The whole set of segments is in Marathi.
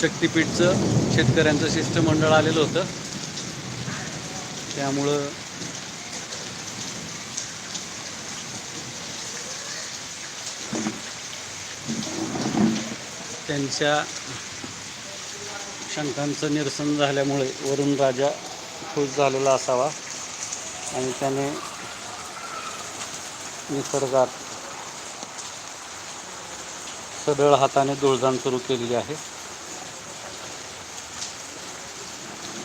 शक्तिपीठचं शेतकऱ्यांचं शिष्टमंडळ आलेलं होतं. त्यामुळं त्यांच्या शंकांचं निरसन झाल्यामुळे वरुण राजा खुश झालेला असावा आणि त्याने निसर्गात सरळ हाताने धुळदाण सुरू केलेली आहे.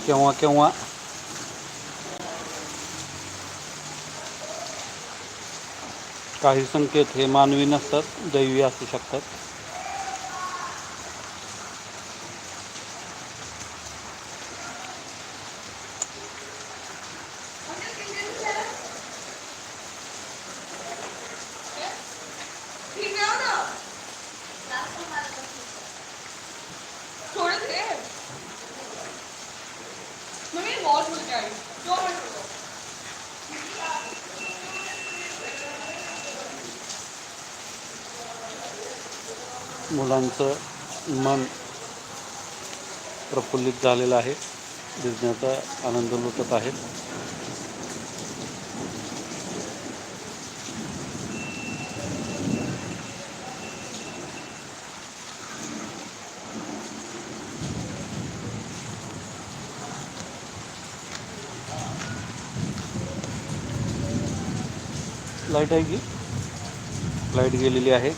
केव्हा केव्हा काही संकेत हे मानवी नसतात दैवी असू शकतात मुलांचं मन प्रफुल्लित झालेलं आहे. दिसण्याचा आनंद लुटत आहेत. लाइट आहे की? लाइट गेलेली आहे.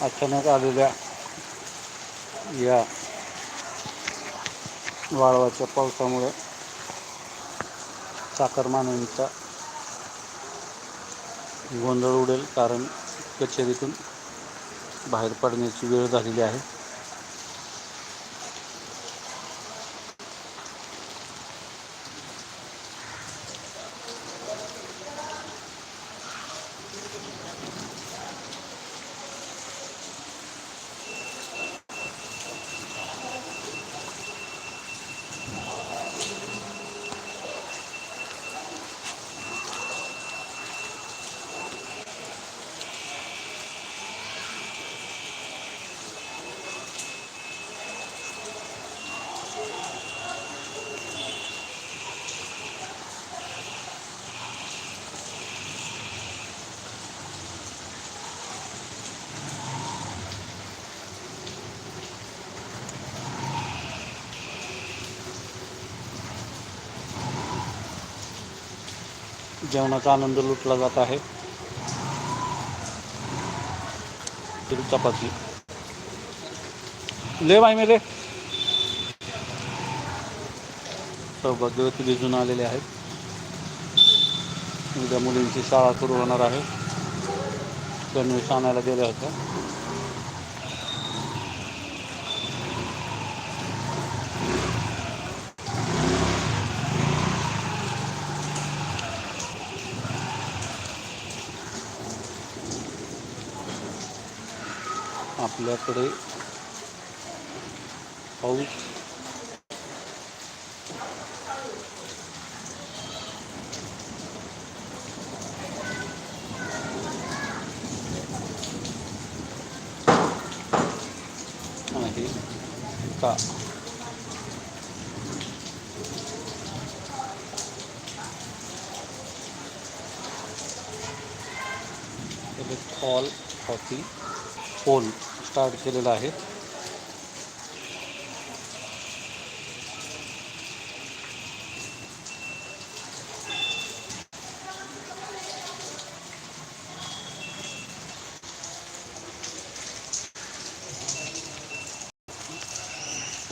अचानक आलेल्या या वाळवाच्या पावसामुळे चाकरमान्यांचा गोंधळ उडेल कारण कचेरीतून बाहेर पडण्याची वेळ झालेली आहे. जेवणाचा आनंद लुटला जात आहे. चपाती. ले बाई मेले. सौभाग्यवती भिजून आलेले आहेत. उद्या मुलींची शाळा सुरू होणार आहे. गणवेश आणायला गेल्या होत्या. आपल्याकडे पाऊस. आहे का? ऑल कॉफी पोल स्टार्ट केलेला आहे.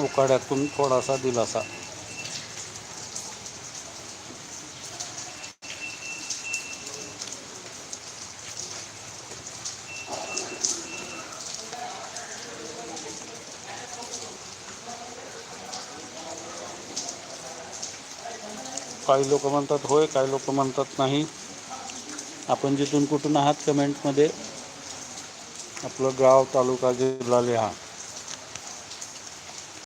उकाड्यातून थोडासा दिलासा. काही लोक म्हणतात होय काही लोक म्हणतात नाही. आपण जिथून कुठून आहात कमेंटमध्ये आपलं गाव तालुका जिल्हा लिहा.